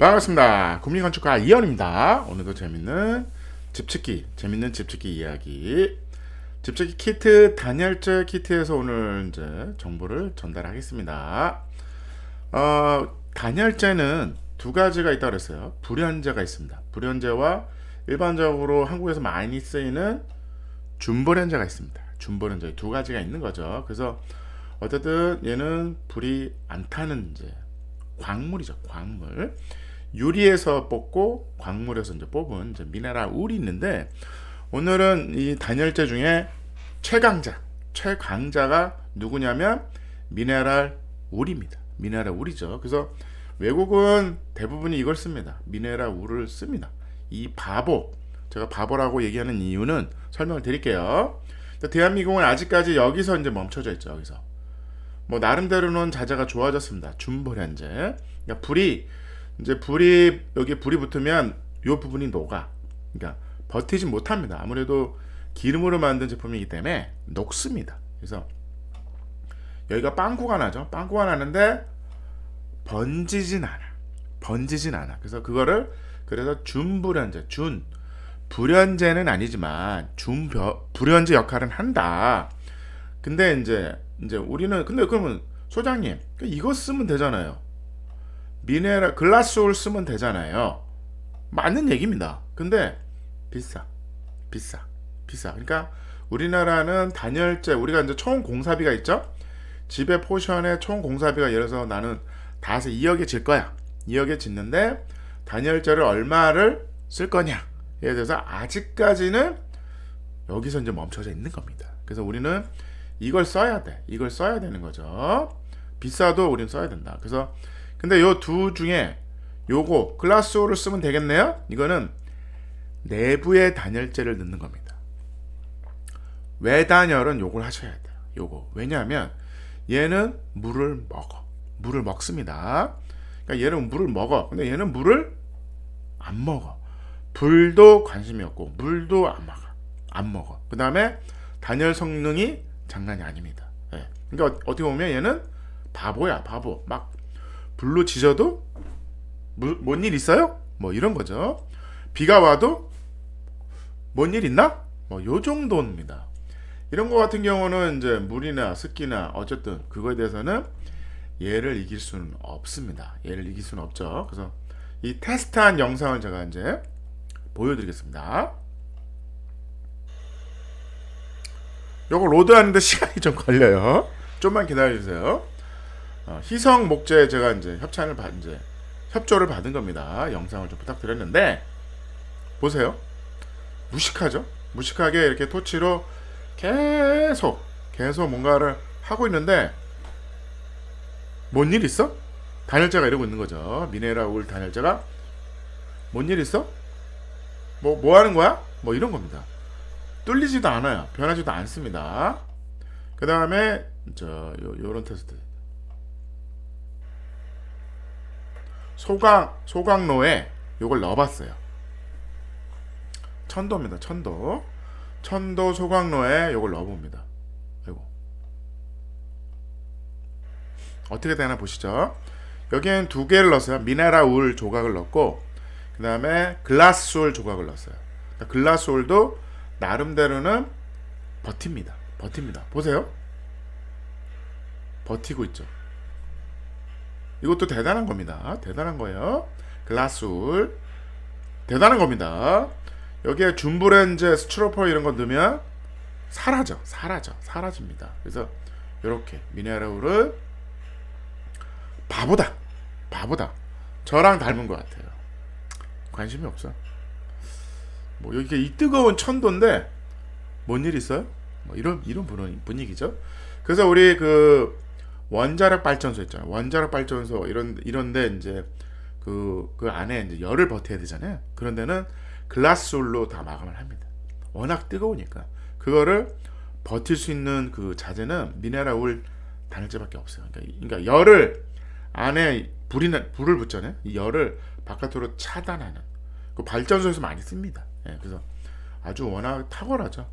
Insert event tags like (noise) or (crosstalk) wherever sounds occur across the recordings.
반갑습니다. 국민건축가 이현입니다. 오늘도 재밌는 집짓기, 재밌는 집짓기 이야기. 집짓기 키트 단열재 키트에서 오늘 이제 정보를 전달하겠습니다. 어, 단열재는 두 가지가 있다고 그랬어요. 불연재가 있습니다. 불연재와 일반적으로 한국에서 많이 쓰이는 준불연재가 있습니다. 준불연재 두 가지가 있는 거죠. 그래서 어쨌든 얘는 불이 안 타는 이제 광물이죠. 광물. 유리에서 뽑고 광물에서 이제 뽑은 이제 미네랄 울이 있는데 오늘은 이 단열재 중에 최강자, 최강자가 누구냐면 미네랄 울입니다. 미네랄 울이죠. 그래서 외국은 대부분이 이걸 씁니다. 미네랄 울을 씁니다. 이 바보, 제가 바보라고 얘기하는 이유는 설명을 드릴게요. 대한민국은 아직까지 여기서 이제 멈춰져 있죠. 여기서. 뭐 나름대로는 자재가 좋아졌습니다. 준불현재. 그러니까 불이 이제 불이 여기 불이 붙으면 이 부분이 녹아. 그러니까 버티지 못합니다. 아무래도 기름으로 만든 제품이기 때문에 녹습니다. 그래서 여기가 빵꾸가 나죠. 빵꾸가 나는데 번지진 않아. 번지진 않아. 그래서 그거를 그래서 준불연제, 준 불연제는 아니지만 준 불연제 역할은 한다. 근데 이제 이제 우리는 근데 그러면 소장님 이거 쓰면 되잖아요. 미네랄 글라스올 쓰면 되잖아요. 맞는 얘기입니다. 근데 비싸, 비싸, 비싸. 그러니까 우리나라는 단열재 우리가 이제 총 공사비가 있죠. 집의 포션에 총 공사비가 예를 들어서 나는 다해서 2억에 질 거야. 2억에 짓는데 단열재를 얼마를 쓸 거냐. 예를 들어서 아직까지는 여기서 이제 멈춰져 있는 겁니다. 그래서 우리는 이걸 써야 돼. 이걸 써야 되는 거죠. 비싸도 우리는 써야 된다. 그래서 근데 요 두 중에 요거 글라스오를 쓰면 되겠네요. 이거는 내부의 단열재를 넣는 겁니다. 외단열은 요걸 하셔야 돼요. 요거. 왜냐하면 얘는 물을 먹어. 물을 먹습니다. 그러니까 얘는 물을 먹어. 근데 얘는 물을 안 먹어. 불도 관심이 없고 물도 안 먹어. 안 먹어. 그 다음에 단열 성능이 장난이 아닙니다. 예. 그러니까 어, 어떻게 보면 얘는 바보야, 바보. 막 불로 지져도 뭔 일 있어요? 뭐 이런 거죠. 비가 와도 뭔 일 있나? 뭐 요 정도입니다. 이런 거 같은 경우는 이제 물이나 습기나 어쨌든 그거에 대해서는 얘를 이길 수는 없습니다. 얘를 이길 수는 없죠. 그래서 이 테스트한 영상을 제가 이제 보여드리겠습니다. 요거 로드하는데 (laughs) 시간이 좀 걸려요. 좀만 기다려주세요. 어, 희성 목재 제가 이제 협찬을 받 이제 협조를 받은 겁니다. 영상을 좀 부탁드렸는데 보세요. 무식하죠? 무식하게 이렇게 토치로 계속 계속 뭔가를 하고 있는데 뭔 일 있어? 단열재가 이러고 있는 거죠. 미네랄 단열재가 뭔 일 있어? 뭐 뭐 하는 거야? 뭐 이런 겁니다. 뚫리지도 않아요. 변하지도 않습니다. 그 다음에 저 요, 요런 테스트. 소강 소강로에 요걸 넣어봤어요. 천도입니다. 천도. 천도 소강로에 요걸 넣어봅니다. 아이고. 어떻게 되나 보시죠. 여기엔 두 개를 넣었어요. 미네랄 울 조각을 넣고 그 다음에 글라스 울 조각을 넣었어요. 그러니까 글라스 울도 나름대로는 버팁니다. 버팁니다. 보세요. 버티고 있죠. 이것도 대단한 겁니다. 대단한 거예요. 글라스울. 대단한 겁니다. 여기에 줌브렌즈, 스트로퍼 이런 거 넣으면 사라져. 사라져. 사라집니다. 그래서 이렇게 미네랄을 바보다. 바보다. 저랑 닮은 것 같아요. 관심이 없어. 뭐 여기 이 뜨거운 천도인데 뭔 일 있어요? 뭐 이런 이런 분위기죠. 그래서 우리 그 원자력 발전소 있잖아요. 원자력 발전소 이런 이런데 이제 그, 그 안에 이제 열을 버텨야 되잖아요. 그런 데는 글라스홀로 다 마감을 합니다. 워낙 뜨거우니까. 그거를 버틸 수 있는 그 자재는 미네랄 울 단열재밖에 없어요. 그러니까, 그러니까 열을 안에 불이 불을 붙잖아요. 이 열을 바깥으로 차단하는 그 발전소에서 많이 씁니다. 예, 그래서 아주 워낙 탁월하죠.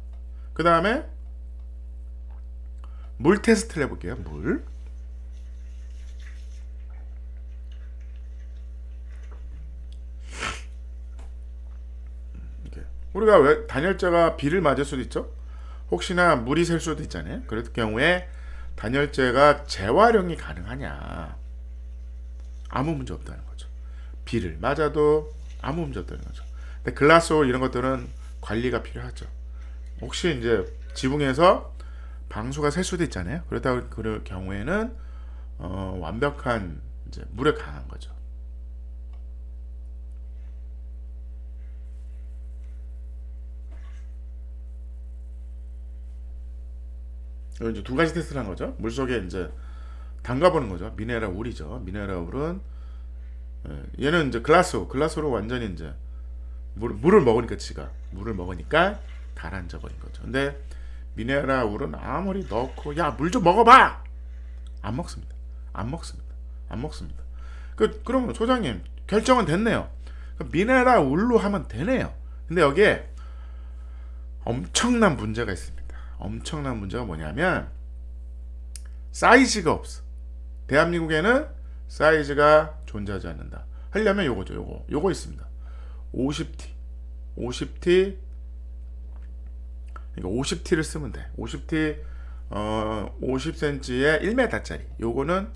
그 다음에 물 테스트를 해볼게요. 물. 우리가 왜 단열재가 비를 맞을 수도 있죠. 혹시나 물이 셀 수도 있잖아요. 그럴 경우에 단열재가 재활용이 가능하냐? 아무 문제 없다는 거죠. 비를 맞아도 아무 문제 없다는 거죠. 근데 글라스홀 이런 것들은 관리가 필요하죠. 혹시 이제 지붕에서 방수가 셀 수도 있잖아요. 그렇다 그럴 경우에는 어, 완벽한 이제 물에 강한 거죠. 이제 두 가지 테스트를 한 거죠. 물 속에 이제 담가보는 거죠. 미네랄 울이죠. 미네랄 울은 예, 얘는 이제 글라스 글라스로 완전히 이제 물, 물을 먹으니까 지가 물을 먹으니까 가라앉아 버린 거죠. 근데 미네랄 울은 아무리 넣고 야 물 좀 먹어봐 안 먹습니다. 안 먹습니다. 안 먹습니다. 그 그러면 소장님 결정은 됐네요. 그 미네랄 울로 하면 되네요. 근데 여기에 엄청난 문제가 있습니다. 엄청난 문제가 뭐냐면 사이즈가 없어. 대한민국에는 사이즈가 존재하지 않는다. 하려면 요거죠, 요거. 요거 있습니다. 50T. 50T. 그러니까 50T를 쓰면 돼. 50T 어 50cm에 1m짜리. 요거는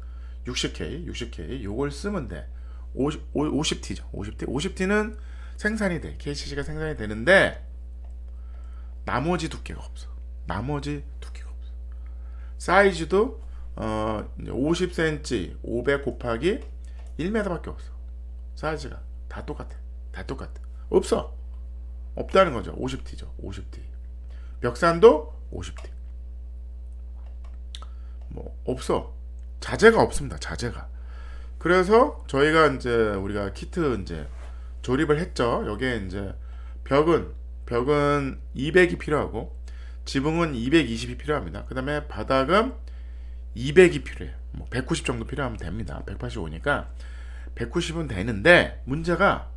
60K, 60K. 요걸 쓰면 돼. 50, 50T죠. 50T. 50T는 생산이 돼. KCC가 생산이 되는데 나머지 두께가 없어. 나머지 두께가 없어. 사이즈도 어 50cm 500 곱하기 1m밖에 없어. 사이즈가 다 똑같아. 다 똑같아. 없어. 없다는 거죠. 50T죠. 50T. 벽산도 50T. 뭐 없어. 자재가 없습니다. 자재가. 그래서 저희가 이제 우리가 키트 이제 조립을 했죠. 여기에 이제 벽은 벽은 200이 필요하고 지붕은 220이 필요합니다. 그 다음에 바닥은 200이 필요해요. 뭐 190 정도 필요하면 됩니다. 185니까 190은 되는데 문제가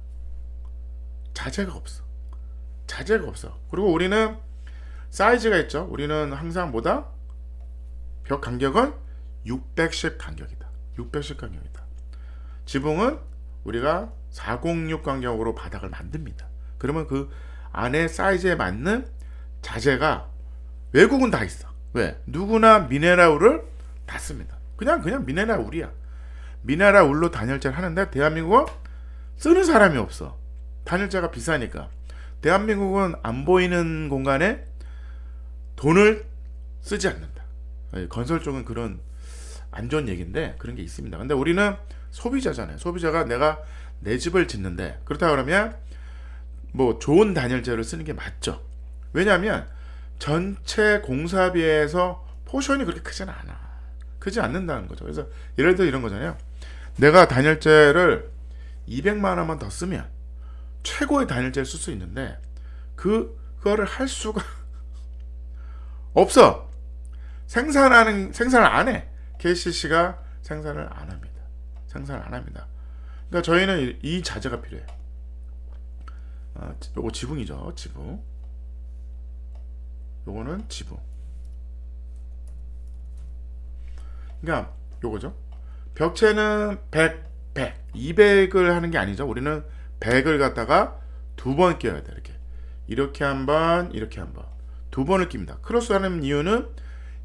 자재가 없어. 자재가 없어. 그리고 우리는 사이즈가 있죠. 우리는 항상 뭐다? 벽 간격은 610 간격이다. 610 간격이다. 지붕은 우리가 406 간격으로 바닥을 만듭니다. 그러면 그 안에 사이즈에 맞는 자재가 외국은 다 있어. 왜? 누구나 미네랄울을 다 씁니다. 그냥 그냥 미네랄울이야. 미네랄울로 단열재를 하는데 대한민국은 쓰는 사람이 없어. 단열재가 비싸니까. 대한민국은 안 보이는 공간에 돈을 쓰지 않는다. 예, 건설 쪽은 그런 안 좋은 얘기인데 그런 게 있습니다. 근데 우리는 소비자잖아요. 소비자가 내가 내 집을 짓는데 그렇다 그러면 뭐 좋은 단열재를 쓰는 게 맞죠. 왜냐하면 전체 공사비에서 포션이 그렇게 크진 않아. 크지 않는다는 거죠. 그래서 예를 들어 이런 거잖아요. 내가 단열재를 200만 원만 더 쓰면 최고의 단열재를 쓸 수 있는데 그 그거를 할 수가 (laughs) 없어. 생산하는 생산을 안 해. KCC가 생산을 안 합니다. 생산을 안 합니다. 그러니까 저희는 이, 이 자재가 필요해요. 아, 요거 지붕이죠. 지붕. 요거는 지붕. 그러니까 요거죠. 벽체는 100, 100, 200을 하는 게 아니죠. 우리는 100을 갖다가 두 번 끼워야 돼. 이렇게. 이렇게 한 번, 이렇게 한 번. 두 번을 낍니다. 크로스 하는 이유는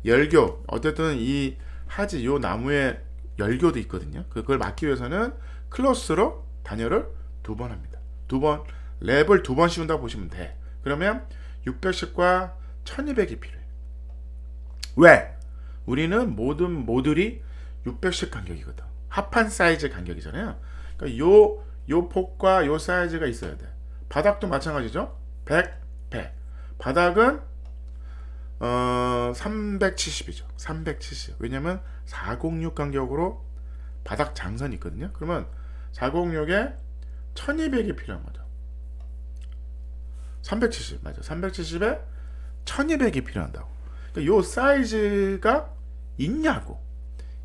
열교. 어쨌든 이 하지 요 나무에 열교도 있거든요. 그걸 막기 위해서는 클로스로 단열을 두 번 합니다. 두 번, 랩을 두 번 씌운다고 보시면 돼. 그러면 610과 1200이 필요해. 왜? 우리는 모든 모듈이 610 간격이거든. 합한 사이즈 간격이잖아요. 그러니까 요, 요 폭과 요 사이즈가 있어야 돼. 바닥도 마찬가지죠. 100, 100. 바닥은 어, 370이죠. 370. 왜냐면 406 간격으로 바닥 장선이 있거든요. 그러면 406에 1200이 필요한 거죠. 370 맞아. 370에 1200이 필요한다고. 그러니까 요 사이즈가 있냐고.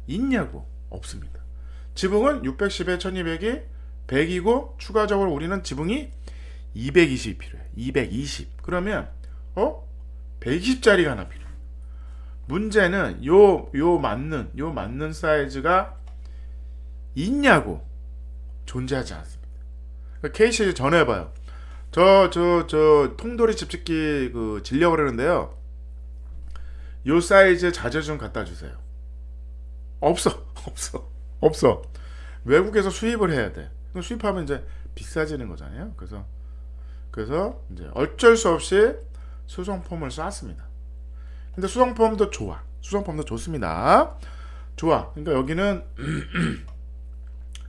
있냐고. 없습니다. 지붕은 610에 1200이 100이고 추가적으로 우리는 지붕이 220이 필요해. 220. 그러면 어? 120짜리가 하나 필요해. 문제는 요 요 맞는 요 맞는 사이즈가 있냐고 존재하지 않습니다. KC에 전화해봐요. 저 저 저 통돌이 집짓기 그 질려고 그러는데요. 요 사이즈 자재 좀 갖다 주세요. 없어, (laughs) 없어, 없어. 외국에서 수입을 해야 돼. 수입하면 이제 비싸지는 거잖아요. 그래서 그래서 이제 어쩔 수 없이 수성폼을 쐈습니다. 근데 수성폼도 좋아. 수성폼도 좋습니다. 좋아. 그러니까 여기는 (clears throat)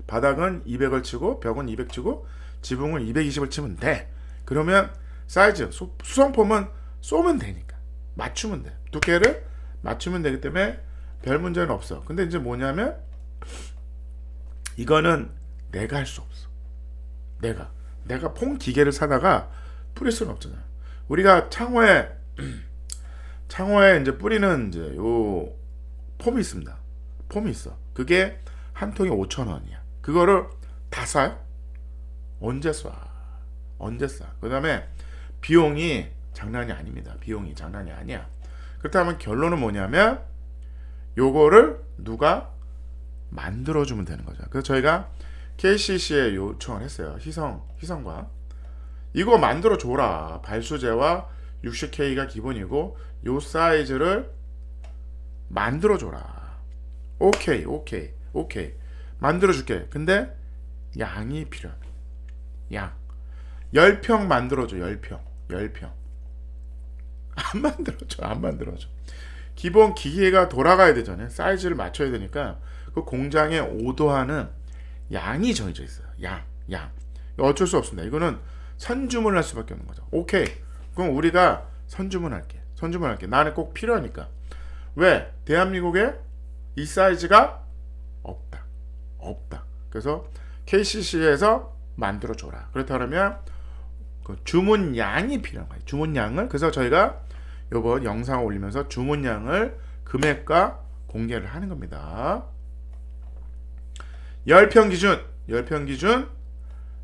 바닥은 200을 치고 벽은 200 치고 지붕을 220을 치면 돼. 그러면 사이즈 수, 수성폼은 쏘면 되니까 맞추면 돼. 두께를 맞추면 되기 때문에 별 문제는 없어. 근데 이제 뭐냐면 이거는 내가 할 수 없어. 내가 내가 폼 기계를 사다가 뿌릴 수는 없잖아요. 우리가 창호에 (clears throat) 창호에 이제 뿌리는 이제 요 폼이 있습니다. 폼이 있어. 그게 한 통에 5천 원이야. 그거를 다 사요? 언제 쏴? 언제 쏴? 그 다음에 비용이 장난이 아닙니다. 비용이 장난이 아니야. 그렇다면 결론은 뭐냐면 요거를 누가 만들어주면 되는 거죠. 그래서 저희가 KCC에 요청을 했어요. 희성, 희성과 이거 만들어 줘라. 발수제와 60K가 기본이고 요 사이즈를 만들어 줘라. 오케이, 오케이, 오케이. 만들어 줄게. 근데 양이 필요해. 양. 10평 만들어 줘. 10평. 10평. 안 만들어 줘. 안 만들어 줘. 기본 기계가 돌아가야 되잖아요. 사이즈를 맞춰야 되니까 그 공장에 오도하는 양이 정해져 있어요. 양, 양. 어쩔 수 없습니다. 이거는 선주문할 수밖에 없는 거죠. 오케이. 그럼 우리가 선주문할게. 선주문할게. 나는 꼭 필요하니까. 왜? 대한민국에 이 사이즈가 없다. 없다. 그래서 KCC에서 만들어 줘라. 그렇다면 그 주문량이 필요한 거예요. 주문량을 그래서 저희가 요번 영상 올리면서 주문량을 금액과 공개를 하는 겁니다. 10평 기준, 10평 기준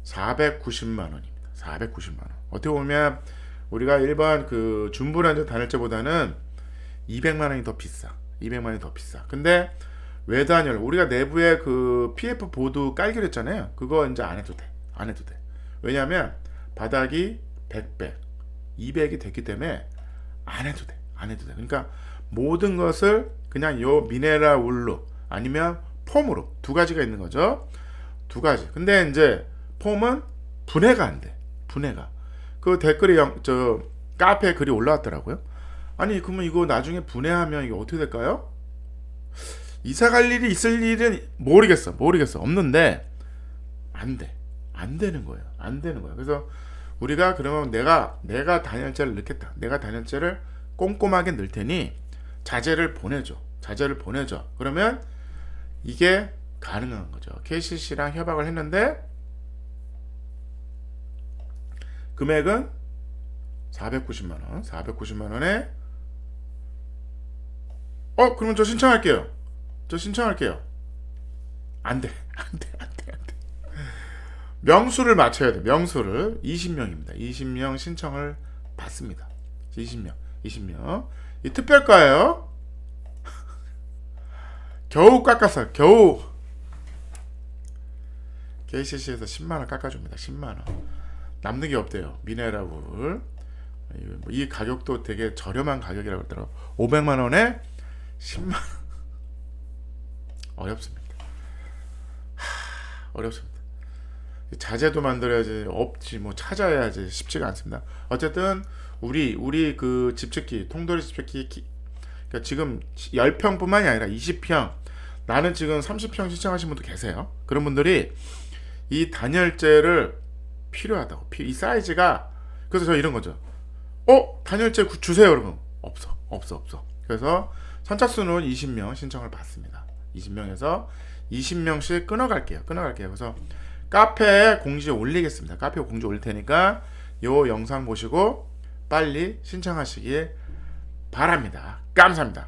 490만 원입니다. 490만 원. 어떻게 보면 우리가 일반 그 준브랜드 단열재보다는 200만 원이 더 비싸. 200만 원이 더 비싸. 근데 외단열 우리가 내부에 그 PF 보드 깔기로 했잖아요. 그거 이제 안 해도 돼. 안 해도 돼. 왜냐면 바닥이 100배, 200이 됐기 때문에 안 해도 돼. 안 해도 돼. 그러니까 모든 것을 그냥 요 미네랄 울로 아니면 폼으로 두 가지가 있는 거죠. 두 가지. 근데 이제 폼은 분해가 안 돼. 분해가. 그 댓글에 영, 저 카페에 글이 올라왔더라고요. 아니 그러면 이거 나중에 분해하면 이게 어떻게 될까요? 이사 갈 일이 있을 일은 모르겠어. 모르겠어. 없는데 안 돼. 안 되는 거예요. 안 되는 거예요. 그래서 우리가 그러면 내가 내가 단열재를 넣겠다. 내가 단열재를 꼼꼼하게 넣을 테니 자재를 보내줘. 자재를 보내줘. 그러면 이게 가능한 거죠. KCC랑 협약을 했는데 금액은 490만 원. 490만 원에 어, 그러면 저 신청할게요. 저 신청할게요. 안 돼. (laughs) 안 돼. 명수를 맞춰야 돼. 명수를 20명입니다. 20명 신청을 받습니다. 20명. 20명. 이 특별가예요. (laughs) 겨우 깎았어요. 겨우. KCC에서 10만 원 깎아줍니다. 10만 원. 남는 게 없대요. 미네랄을. 이 가격도 되게 저렴한 가격이라고 그러더라고. 500만 원에 10만 원. (laughs) 어렵습니다. 하, 어렵습니다. 자재도 만들어야지 없지 뭐 찾아야지 쉽지가 않습니다. 어쨌든 우리 우리 그 집짓기 통돌이 집짓기 기, 그러니까 지금 10평뿐만이 아니라 20평 나는 지금 30평 신청하신 분도 계세요. 그런 분들이 이 단열재를 필요하다고 이 사이즈가 그래서 저 이런 거죠. 어 단열재 주세요 여러분 없어 없어 없어. 그래서 선착순은 20명 신청을 받습니다. 20명에서 20명씩 끊어갈게요. 끊어갈게요. 그래서 카페에 공지에 올리겠습니다. 카페에 공지 올릴 테니까 요 영상 보시고 빨리 신청하시길 바랍니다. 감사합니다.